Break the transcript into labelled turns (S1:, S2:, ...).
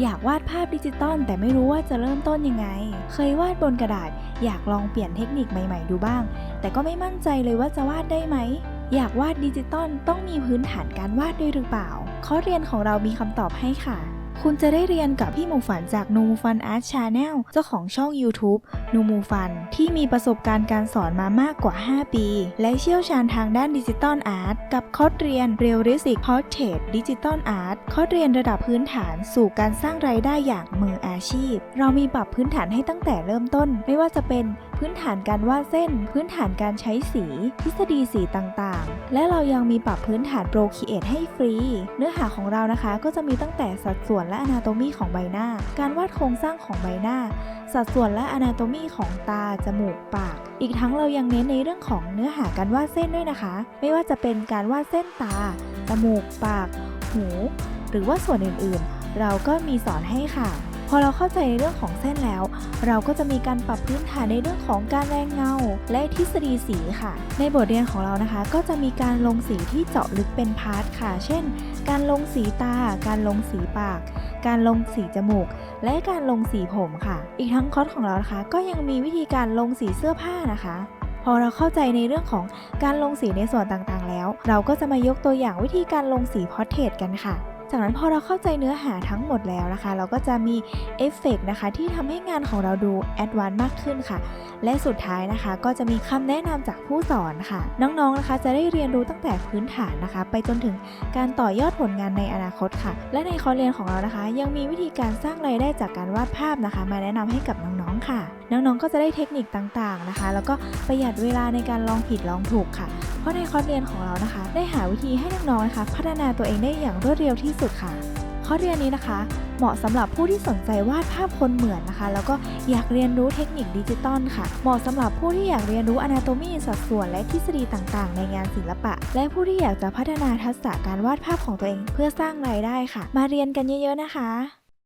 S1: อยากวาดภาพดิจิตอลแต่ไม่รู้ว่าจะเริ่มต้นยังไง เคยวาดบนกระดาษ อยากลองเปลี่ยนเทคนิคใหม่ๆดูบ้าง แต่ก็ไม่มั่นใจเลยว่าจะวาดได้ไหม อยากวาดดิจิตอลต้องมีพื้นฐานการวาดด้วยหรือเปล่าข้อเรียนของเรามีคำตอบให้ค่ะ คุณจะได้เรียนกับพี่หมูฝันจากนูมูฟันอาร์ตชาแนลเจ้าของช่อง YouTube นูมูฟันที่มีประสบการณ์การสอนมามากกว่า 5 ปี และเชี่ยวชาญทางด้านดิจิตอลอาร์ตกับคอร์สเรียน Realistic Portrait Digital Art คอร์สเรียนระดับพื้นฐานสู่การสร้างรายได้อย่างมืออาชีพ เรามีปรับพื้นฐานให้ตั้งแต่เริ่มต้น ไม่ว่าจะเป็น พื้นฐานการวาดเส้น พื้นฐานการใช้สี ทฤษฎีสีต่างๆ และเรายังมีปรับพื้นฐานโปรคีเอทให้ฟรี เนื้อหาของเรานะคะก็จะมีตั้งแต่สัดส่วนและอนาโตมีของใบหน้า การวาดโครงสร้างของใบหน้า สัดส่วนและอนาโตมีของตา จมูก ปาก อีกทั้งเรายังเน้นในเรื่องของเนื้อหาการวาดเส้นด้วยนะคะ ไม่ว่าจะเป็นการวาดเส้นตา จมูก ปาก หู หรือว่าส่วนอื่นๆ เราก็มีสอนให้ค่ะ พอเราเข้าใจในเรื่องของเส้นแล้ว เราก็จะมีการปรับพื้นฐานในเรื่องของการแรงเงา และทฤษฎีสีค่ะ ในบทเรียนของเรานะคะ ก็จะมีการลงสีที่เจาะลึกเป็นพาร์ทค่ะ เช่น การลงสีตา การลงสีปาก การลงสีจมูก และการลงสีผมค่ะ อีกทั้งคอร์สของเรานะคะ ก็ยังมีวิธีการลงสีเสื้อผ้านะคะพอเราเข้าใจในเรื่องของการลงสีในส่วนต่างๆ แล้ว เราก็จะมายกตัวอย่างวิธีการลงสีพอร์เทรตกันค่ะ จากนั้นพอเราเข้าใจเนื้อหาทั้งหมดแล้วนะคะ เราก็จะมีเอฟเฟกต์นะคะที่ทำให้งานของเราดูแอดวานซ์มากขึ้นค่ะ และสุดท้ายนะคะ ก็จะมีคำแนะนำจากผู้สอนค่ะ น้องๆนะคะ จะได้เรียนรู้ตั้งแต่พื้นฐานนะคะ ไปจนถึงการต่อยอดผลงานในอนาคตค่ะ และในคอร์สเรียนของเรานะคะ ยังมีวิธีการสร้างรายได้จากการวาดภาพนะคะ มาแนะนำให้กับน้องๆค่ะ น้องๆก็จะได้เทคนิคต่างๆนะคะ แล้วก็ประหยัดเวลาในการลองผิดลองถูกค่ะ เพราะในคอร์สเรียนของเรานะคะ ได้หาวิธีให้น้องๆนะคะ พัฒนาตัวเองได้อย่างรวดเร็วที่สุดค่ะคอเรียนนี้นะคะ เหมาะสำหรับผู้ที่สนใจวาดภาพคนเหมือนนะคะ แล้วก็อยากเรียนรู้เทคนิคดิจิตอลค่ะ เหมาะสำหรับผู้ที่อยากเรียนรู้อนาโตมีสัดส่วนและทฤษฎีต่างๆ ในงานศิลปะ และผู้ที่อยากจะพัฒนาทักษะการวาดภาพของตัวเอง เพื่อสร้างรายได้ค่ะ มาเรียนกันเยอะๆนะคะ